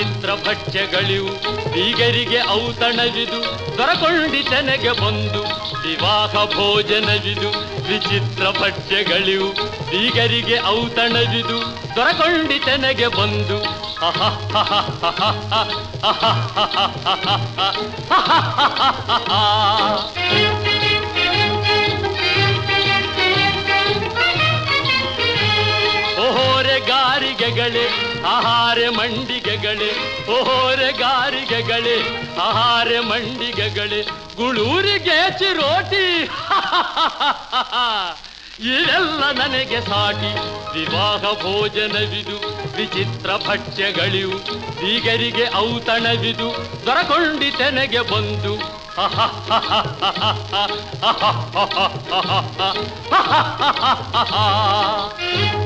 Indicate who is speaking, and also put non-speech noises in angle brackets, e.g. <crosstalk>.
Speaker 1: ವಿಚಿತ್ರ ಭಕ್ಷ್ಯಗಳಿವು ಬೀಗರಿಗೆ ಔತಣವಿದು, ದೊರಕೊಂಡಿತನೆಗೆ ಬಂದು, ವಿವಾಹ ಭೋಜನವಿದು, ವಿಚಿತ್ರ ಭಕ್ಷ್ಯಗಳಿವು ಬೀಗರಿಗೆ ಔತಣವಿದು, ದೊರಕೊಂಡಿತನೆಗೆ ಬಂದು ಓಹೋರೆ ಗಾರಿಗೆಗಳೇ ಆಹಾರ ಮಂಡಿಗೆಗಳೇ ಓಹೋರೆ ಗಾರಿಗೆಗಳೇ, ಆಹಾರ ಮಂಡಿಗೆಗಳೇ, ಗುಳೂರಿಗೆ ಚಿರೋಟಿ. <laughs> ಇದೆಲ್ಲ ನನಗೆ ಸಾಟಿ, ವಿವಾಹ ಭೋಜನವಿದು, ವಿಚಿತ್ರ ಭಕ್ಷ್ಯಗಳಿವು ಬೀಗರಿಗೆ ಔತಣವಿದು ದೊರಕೊಂಡಿತೆನೆಗೆ ಬಂದು. <laughs>